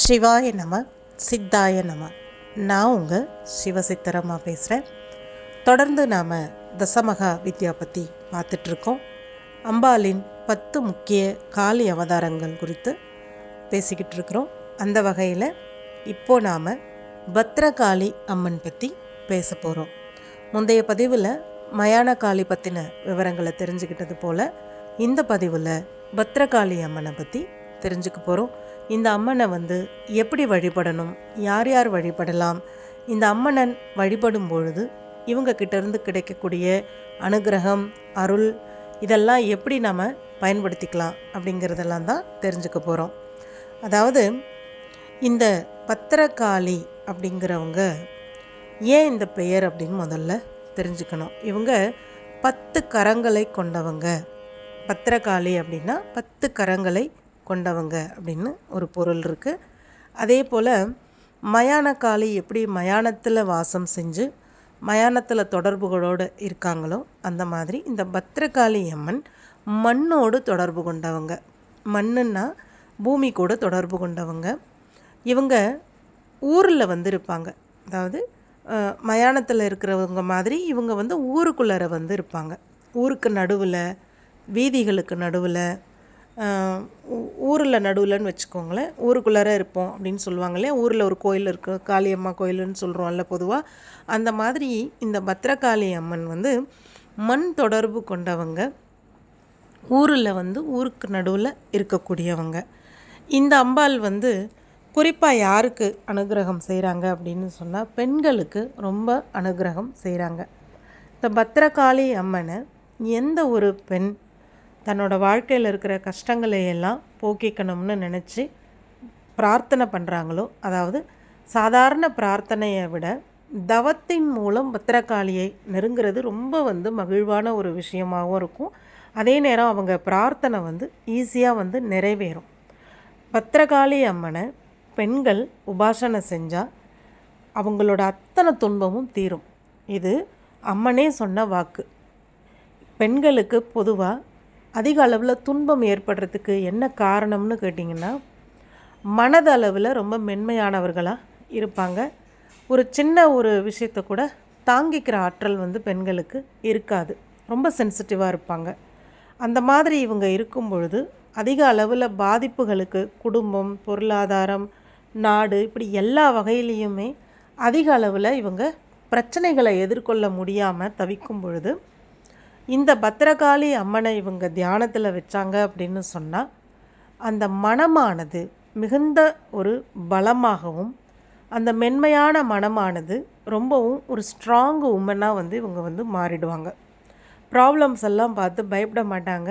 சிவாய நம சித்தாய நம. நான் உங்கள் சிவசித்தரம்மா பேசுகிறேன் தொடர்ந்து நாம் தசமகா வித்யா பற்றி பார்த்துட்ருக்கோம். அம்பாளின் பத்து முக்கிய காளி அவதாரங்கள் குறித்து பேசிக்கிட்டு இருக்கிறோம் அந்த வகையில் இப்போது நாம் பத்ரகாளி அம்மன் பற்றி பேச போகிறோம் முந்தைய பதிவில் மயான காளி பற்றின விவரங்களை தெரிஞ்சுக்கிட்டது போல் இந்த பதிவில் பத்ரகாளி அம்மனை பற்றி தெரிஞ்சுக்க போகிறோம் இந்த அம்மனை வந்து எப்படி வழிபடணும்? யார் யார் வழிபடலாம்? இந்த அம்மனன் வழிபடும் பொழுது இவங்க கிட்டேருந்து கிடைக்கக்கூடிய அனுகிரகம் அருள் இதெல்லாம் எப்படி நம்ம பயன்படுத்திக்கலாம் அப்படிங்கிறதெல்லாம் தான் தெரிஞ்சுக்க போகிறோம் அதாவது இந்த பத்திரகாளி அப்படிங்கிறவங்க ஏன் இந்த பெயர் அப்படின்னு முதல்ல தெரிஞ்சுக்கணும். இவங்க பத்து கரங்களை கொண்டவங்க. பத்திரகாளி அப்படின்னா பத்து கரங்களை கொண்டவங்க அப்படின்னு ஒரு பொருள் இருக்குது அதே போல் மயானக்காளி எப்படி மயானத்தில் வாசம் செஞ்சு மயானத்தில் தொடர்புகளோடு இருக்காங்களோ அந்த மாதிரி இந்த பத்திரகாளி அம்மன் மண்ணோடு தொடர்பு கொண்டவங்க. மண்ணுன்னா பூமி கூட தொடர்பு கொண்டவங்க. இவங்க ஊரில் வந்து இருப்பாங்க. அதாவது மயானத்தில் இருக்கிறவங்க மாதிரி இவங்க வந்து ஊருக்குள்ளார வந்து இருப்பாங்க. ஊருக்கு நடுவில் வீதிகளுக்கு நடுவில் ஊரில் நடுவில்னு வச்சுக்கோங்களேன். ஊருக்குள்ளார இருப்போம் அப்படின்னு சொல்லுவாங்களே ஊரில் ஒரு கோயில் இருக்குது காளியம்மா கோயிலுன்னு சொல்கிறோம்ல பொதுவாக அந்த மாதிரி இந்த பத்ரகாளி அம்மன் வந்து மண் தொடர்பு கொண்டவங்க. ஊரில் வந்து ஊருக்கு நடுவில் இருக்கக்கூடியவங்க. இந்த அம்பாள் வந்து குறிப்பாக யாருக்கு அனுகிரகம் செய்கிறாங்க அப்படின்னு சொன்னால் பெண்களுக்கு ரொம்ப அனுகிரகம் செய்கிறாங்க இந்த பத்ரகாளி அம்மனை எந்த ஒரு பெண் தன்னோட வாழ்க்கையில் இருக்கிற கஷ்டங்களை எல்லாம் போக்கிக்கணும்னு நினச்சி பிரார்த்தனை பண்ணுறாங்களோ அதாவது சாதாரண பிரார்த்தனையை விட தவத்தின் மூலம் பத்திரகாளியை நெருங்கிறது ரொம்ப வந்து மகிழ்வான ஒரு விஷயமாகவும் இருக்கும். அதே நேரம் அவங்க பிரார்த்தனை வந்து ஈஸியாக வந்து நிறைவேறும். பத்திரகாளி அம்மனை பெண்கள் உபாசனை செஞ்சால் அவங்களோட அத்தனை துன்பமும் தீரும். இது அம்மனே சொன்ன வாக்கு. பெண்களுக்கு பொதுவாக அதிக அளவில் துன்பம் ஏற்படுறதுக்கு என்ன காரணம்னு கேட்டிங்கன்னா மனதளவில் ரொம்ப மென்மையானவர்களாக இருப்பாங்க. ஒரு சின்ன ஒரு விஷயத்தை கூட தாங்கிக்கிற ஆற்றல் வந்து பெண்களுக்கு இருக்காது. ரொம்ப சென்சிட்டிவாக இருப்பாங்க. அந்த மாதிரி இவங்க இருக்கும் பொழுது அதிக அளவில் பாதிப்புகளுக்கு குடும்பம் பொருளாதாரம் நாடு இப்படி எல்லா வகையிலையுமே அதிக அளவில் இவங்க பிரச்சனைகளை எதிர்கொள்ள முடியாமல் தவிக்கும் பொழுது இந்த பத்திரகாளி அம்மனை இவங்க தியானத்தில் வச்சாங்க அப்படின்னு சொன்னால் அந்த மனமானது மிகுந்த ஒரு பலமாகவும் அந்த மென்மையான மனமானது ரொம்பவும் ஒரு ஸ்ட்ராங் உமனாக வந்து இவங்க வந்து மாறிடுவாங்க. ப்ராப்ளம்ஸ் எல்லாம் பார்த்து பயப்பட மாட்டாங்க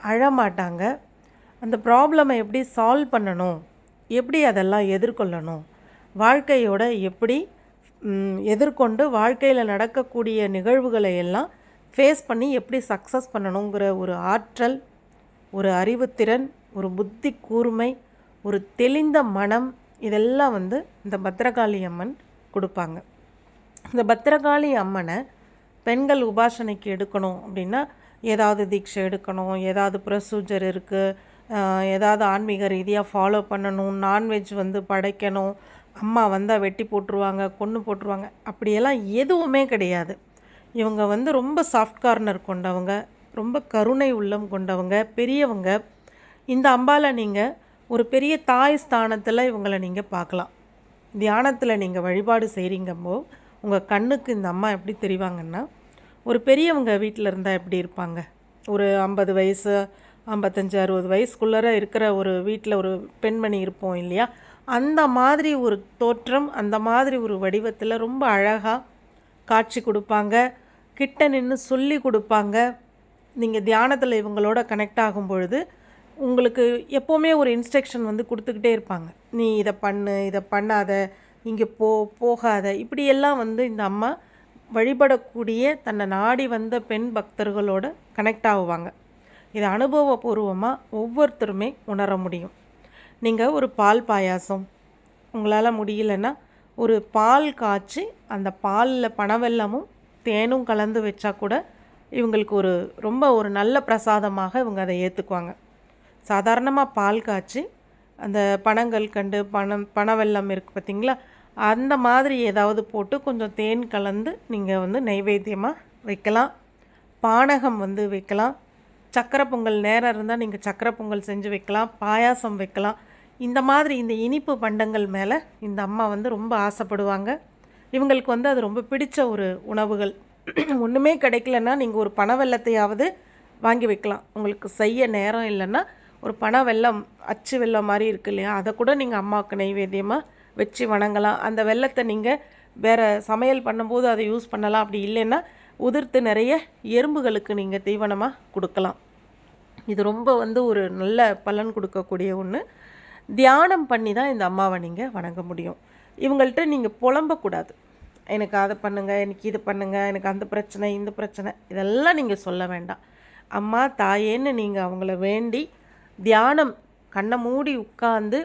அழ மாட்டாங்க. அந்த ப்ராப்ளமை எப்படி சால்வ் பண்ணணும் எப்படி அதெல்லாம் எதிர்கொள்ளணும் வாழ்க்கையோட எப்படி எதிர்கொண்டு வாழ்க்கையில் நடக்கக்கூடிய நிகழ்வுகளை எல்லாம் ஃபேஸ் பண்ணி எப்படி சக்ஸஸ் பண்ணணுங்கிற ஒரு ஆற்றல் ஒரு அறிவுத்திறன் ஒரு புத்தி கூர்மை ஒரு தெளிந்த மனம் இதெல்லாம் வந்து இந்த பத்திரகாளி அம்மன் கொடுப்பாங்க. இந்த பத்திரகாளி அம்மனை பெண்கள் உபாசனைக்கு எடுக்கணும் அப்படின்னா ஏதாவது தீட்சை எடுக்கணும் ஏதாவது ப்ரொசீஜர் இருக்குது ஏதாவது ஆன்மீக ரீதியாக ஃபாலோ பண்ணணும் நான்வெஜ் வந்து படைக்கணும் அம்மா வந்தால் வெட்டி போட்டுருவாங்க கொன்று போட்டுருவாங்க அப்படியெல்லாம் எதுவுமே கிடையாது. இவங்க வந்து ரொம்ப சாஃப்ட் கார்னர் கொண்டவங்க ரொம்ப கருணை உள்ளம் கொண்டவங்க பெரியவங்க. இந்த அம்பாவை நீங்கள் ஒரு பெரிய தாய் ஸ்தானத்தில் இவங்களை நீங்கள் பார்க்கலாம். தியானத்தில் நீங்கள் வழிபாடு செய்கிறீங்கம்போ உங்கள் கண்ணுக்கு இந்த அம்மா எப்படி தெரிவாங்கன்னா ஒரு பெரியவங்க வீட்டில் இருந்தால் எப்படி இருப்பாங்க? ஒரு ஐம்பது வயசு ஐம்பத்தஞ்சு அறுபது வயசுக்குள்ளார இருக்கிற ஒரு வீட்டில் ஒரு பெண்மணி இருப்போம் இல்லையா? அந்த மாதிரி ஒரு தோற்றம் அந்த மாதிரி ஒரு வடிவத்தில் ரொம்ப அழகாக காட்சி கொடுப்பாங்க. கிட்ட நின்று சொல்லி கொடுப்பாங்க. நீங்கள் தியானத்தில் இவங்களோட கனெக்ட் ஆகும் பொழுது உங்களுக்கு எப்போவுமே ஒரு இன்ஸ்ட்ரக்ஷன் வந்து கொடுத்துக்கிட்டே இருப்பாங்க. நீ இதை பண்ணு இதை பண்ணாத இங்கே போ போகாத. இப்படியெல்லாம் வந்து இந்த அம்மா வழிபடக்கூடிய தன்னை நாடி வந்த பெண் பக்தர்களோட கனெக்ட் ஆகுவாங்க. இதை அனுபவபூர்வமாக ஒவ்வொருத்தருமே உணர முடியும். நீங்கள் ஒரு பால் பாயாசம் உங்களால் முடியலன்னா ஒரு பால் காய்ச்சி அந்த பாலில் பனவெல்லமும் தேனும் கலந்து வச்சா கூட இவங்களுக்கு ஒரு ரொம்ப ஒரு நல்ல பிரசாதமாக இவங்க அதை ஏற்றுக்குவாங்க சாதாரணமாக பால் காய்ச்சி அந்த பனங்கள் கண்டு பணம் பனவெல்லம் இருக்குது பார்த்திங்களா அந்த மாதிரி ஏதாவது போட்டு கொஞ்சம் தேன் கலந்து நீங்கள் வந்து நைவேத்தியமாக வைக்கலாம். பானகம் வந்து வைக்கலாம். சக்கரை பொங்கல் நேரம் இருந்தால் நீங்கள் சக்கரை பொங்கல் செஞ்சு வைக்கலாம். பாயாசம் வைக்கலாம். இந்த மாதிரி இந்த இனிப்பு பண்டங்கள் மேலே இந்த அம்மா வந்து ரொம்ப ஆசைப்படுவாங்க. இவங்களுக்கு வந்து அது ரொம்ப பிடிச்ச ஒரு உணவுகள். ஒன்றுமே கிடைக்கலன்னா நீங்கள் ஒரு பண வெள்ளத்தையாவது வாங்கி வைக்கலாம். உங்களுக்கு செய்ய நேரம் இல்லைன்னா ஒரு பண வெல்லம் அச்சு வெள்ளம் மாதிரி இருக்கு இல்லையா? அதை கூட நீங்கள் அம்மாவுக்கு நைவேத்தியமாக வச்சு வணங்கலாம். அந்த வெள்ளத்தை நீங்கள் வேறு சமையல் பண்ணும்போது அதை யூஸ் பண்ணலாம். அப்படி இல்லைன்னா உதிர்த்து நிறைய எறும்புகளுக்கு நீங்கள் தீவனமாக கொடுக்கலாம். இது ரொம்ப வந்து ஒரு நல்ல பலன் கொடுக்கக்கூடிய ஒன்று தியானம் பண்ணி தான் இந்த அம்மாவை நீங்கள் வணங்க முடியும். இவங்கள்ட்ட நீங்கள் புலம்பக்கூடாது. எனக்கு அதை பண்ணுங்கள் எனக்கு இது பண்ணுங்கள் எனக்கு அந்த பிரச்சனை இந்த பிரச்சனை இதெல்லாம் நீங்கள் சொல்ல வேண்டாம். அம்மா தாயேன்னு நீங்கள் அவங்கள வேண்டி தியானம் கண்ணை மூடி உட்காந்து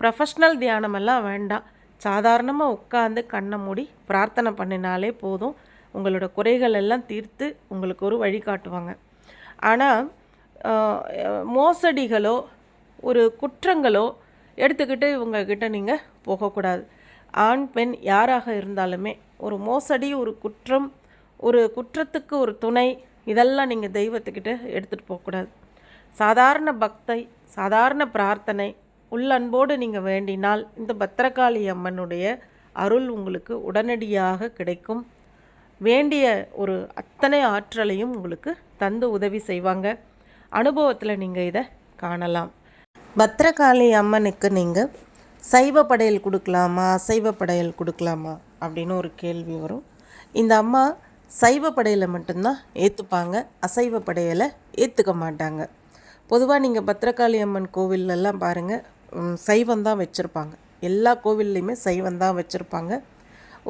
ப்ரொஃபஷ்னல் தியானமெல்லாம் வேண்டாம். சாதாரணமாக உட்காந்து கண்ணை மூடி பிரார்த்தனை பண்ணினாலே போதும். உங்களோட குறைகள் எல்லாம் தீர்த்து உங்களுக்கு ஒரு வழி காட்டுவாங்க. ஆனால் மோசடிகளோ ஒரு குற்றங்களோ எடுத்துக்கிட்டு இவங்கக்கிட்ட நீங்கள் போகக்கூடாது. ஆண் பெண் யாராக இருந்தாலுமே ஒரு மோசடி ஒரு குற்றம் ஒரு குற்றத்துக்கு ஒரு துணை இதெல்லாம் நீங்கள் தெய்வத்துக்கிட்ட எடுத்துகிட்டு போகக்கூடாது. சாதாரண பக்தை சாதாரண பிரார்த்தனை உள்ளன்போடு நீங்கள் வேண்டினால் இந்த பத்திரகாளி அம்மனுடைய அருள் உங்களுக்கு உடனடியாக கிடைக்கும். வேண்டிய ஒரு அத்தனை ஆற்றலையும் உங்களுக்கு தந்து உதவி செய்வாங்க. அனுபவத்தில் நீங்கள் இதை காணலாம். பத்திரகாளி அம்மனுக்கு நீங்கள் சைவ படையல் கொடுக்கலாமா? அசைவ படையல் கொடுக்கலாமா? அப்படின்னு ஒரு கேள்வி வரும். இந்த அம்மா சைவ படையலை மட்டும்தான் ஏற்றுப்பாங்க அசைவ படையலை ஏற்றுக்க மாட்டாங்க. பொதுவாக நீங்கள் பத்திரகாளி அம்மன் கோவிலெல்லாம் பாருங்கள் சைவம் தான் வச்சுருப்பாங்க. எல்லா கோவில்லையுமே சைவம் தான் வச்சுருப்பாங்க.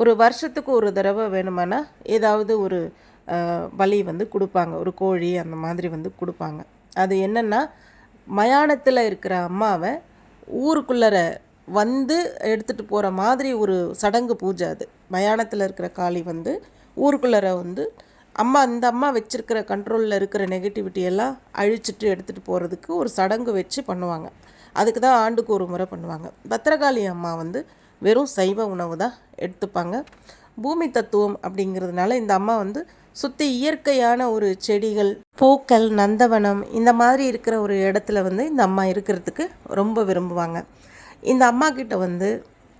ஒரு வருஷத்துக்கு ஒரு தடவை வேணுமானா ஏதாவது ஒரு பலி வந்து கொடுப்பாங்க. ஒரு கோழி அந்த மாதிரி வந்து கொடுப்பாங்க. அது என்னென்னா மயானத்தில் இருக்கிற அம்மாவை ஊருக்குள்ளர வந்து எடுத்துகிட்டு போகிற மாதிரி ஒரு சடங்கு பூஜை அது. மயானத்தில் இருக்கிற காளி வந்து ஊருக்குள்ளர வந்து அம்மா இந்த அம்மா வச்சுருக்கிற கண்ட்ரோலில் இருக்கிற நெகட்டிவிட்டி எல்லாம் அழிச்சிட்டு எடுத்துகிட்டு போகிறதுக்கு ஒரு சடங்கு வச்சு பண்ணுவாங்க. அதுக்கு தான் ஆண்டுக்கு ஒரு முறை பண்ணுவாங்க. பத்திரகாளி அம்மா வந்து வெறும் சைவ உணவு தான் எடுத்துப்பாங்க. பூமி தத்துவம் அப்படிங்கிறதுனால இந்த அம்மா வந்து சுற்றி இயற்கையான ஒரு செடிகள் பூக்கள் நந்தவனம் இந்த மாதிரி இருக்கிற ஒரு இடத்துல வந்து இந்த அம்மா இருக்கிறதுக்கு ரொம்ப விரும்புவாங்க. இந்த அம்மா கிட்ட வந்து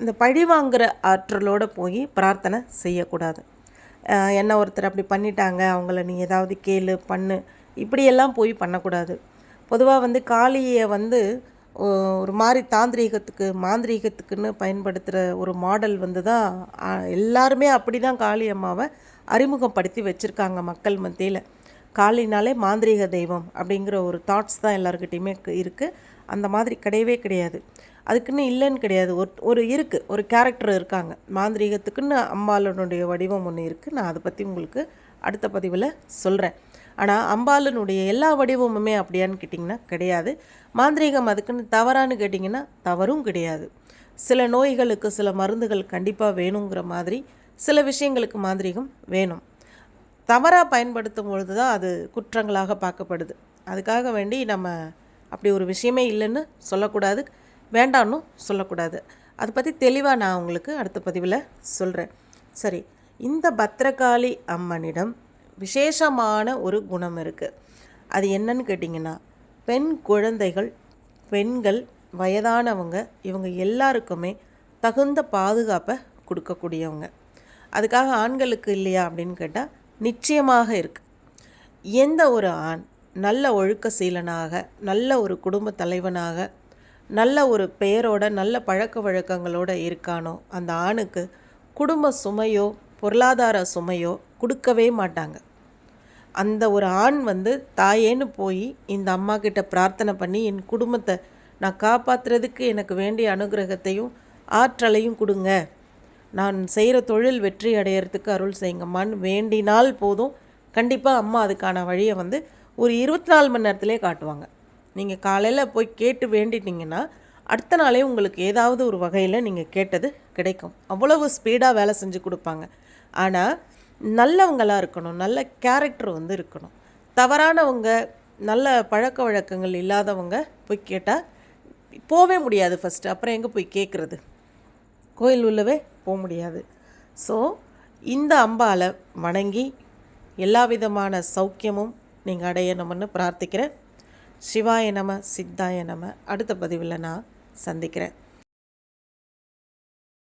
இந்த பழி வாங்குகிற ஆற்றலோடு போய் பிரார்த்தனை செய்யக்கூடாது. என்ன ஒருத்தர் அப்படி பண்ணிட்டாங்க அவங்கள நீ ஏதாவது கேளு பண்ணு இப்படியெல்லாம் போய் பண்ணக்கூடாது. பொதுவாக வந்து காளியை வந்து ஒரு மாதிரி தாந்திரீகத்துக்கு மாந்திரீகத்துக்குன்னு பயன்படுத்துகிற ஒரு மாடல் வந்து தான் எல்லாருமே அப்படி தான் காளி அம்மாவை அறிமுகப்படுத்தி வச்சுருக்காங்க மக்கள் மத்தியில். காளினாலே மாந்திரீக தெய்வம் அப்படிங்கிற ஒரு தாட்ஸ் தான் எல்லாருக்கிட்டேயுமே இருக்குது அந்த மாதிரி கிடையவே கிடையாது. அதுக்குன்னு இல்லைன்னு கிடையாது. ஒரு ஒரு இருக்குது ஒரு கேரக்டர் இருக்காங்க. மாந்திரீகத்துக்குன்னு அம்பாளனுடைய வடிவம் ஒன்று இருக்குது நான் அதை பற்றி உங்களுக்கு அடுத்த பதிவில் சொல்கிறேன் ஆனால் அம்பாளனுடைய எல்லா வடிவமுமே அப்படியான்னு கேட்டிங்கன்னா கிடையாது. மாந்திரீகம் அதுக்குன்னு தவறான்னு கேட்டிங்கன்னா தவறும் கிடையாது. சில நோய்களுக்கு சில மருந்துகள் கண்டிப்பாக வேணுங்கிற மாதிரி சில விஷயங்களுக்கு மாந்திரீகம் வேணும். தவறாக பயன்படுத்தும் பொழுது தான் அது குற்றங்களாக பார்க்கப்படுது. அதுக்காக வேண்டி நம்ம அப்படி ஒரு விஷயமே இல்லைன்னு சொல்லக்கூடாது. வேண்டான்னு சொல்லக்கூடாது. அதை பற்றி தெளிவாக நான் உங்களுக்கு அடுத்த பதிவில் சொல்கிறேன் சரி இந்த பத்திரகாளி அம்மனிடம் விசேஷமான ஒரு குணம் இருக்குது அது என்னன்னு கேட்டிங்கன்னா பெண் குழந்தைகள் பெண்கள் வயதானவங்க இவங்க எல்லாருக்குமே தகுந்த பாதுகாப்பை கொடுக்கக்கூடியவங்க. அதுக்காக ஆண்களுக்கு இல்லையா அப்படின்னு கேட்டால் நிச்சயமாக இருக்குது எந்த ஒரு ஆண் நல்ல ஒழுக்க சீலனாக நல்ல ஒரு குடும்ப தலைவனாக நல்ல ஒரு பெயரோட நல்ல பழக்க வழக்கங்களோடு இருக்கானோ அந்த ஆணுக்கு குடும்ப சுமையோ பொருளாதார சுமையோ கொடுக்கவே மாட்டாங்க. அந்த ஒரு ஆண் வந்து தாயேன்னு போய் இந்த அம்மா கிட்ட பிரார்த்தனை பண்ணி என் குடும்பத்தை நான் காப்பாற்றுறதுக்கு எனக்கு வேண்டிய அனுகிரகத்தையும் ஆற்றலையும் கொடுங்க. நான் செய்கிற தொழில் வெற்றி அடையிறதுக்கு அருள் செய்யுங்கம்மான்னு வேண்டினால் போதும். கண்டிப்பாக அம்மா அதுக்கான வழியை வந்து ஒரு இருபத்தி நாலு மணி நேரத்திலே காட்டுவாங்க. நீங்கள் காலையில் போய் கேட்டு வேண்டிட்டீங்கன்னா அடுத்த நாளே உங்களுக்கு ஏதாவது ஒரு வகையில் நீங்கள் கேட்டது கிடைக்கும். அவ்வளவு ஸ்பீடாக வேலை செஞ்சு கொடுப்பாங்க. ஆனால் நல்லவங்களாக இருக்கணும். நல்ல கேரக்டர் வந்து இருக்கணும். தவறானவங்க நல்ல பழக்க வழக்கங்கள் இல்லாதவங்க போய் கேட்டால் போகவே முடியாது ஃபஸ்ட்டு அப்புறம் எங்கே போய் கேட்குறது கோயில் உள்ளவே போக முடியாது. ஸோ இந்த அம்பாவை வணங்கி எல்லா விதமான சௌக்கியமும் நீங்கள் அடையணும்னு பிரார்த்திக்கிறேன். சிவாய நம சித்தாய நம. அடுத்த பதிவில் நான் சந்திக்கிறேன்.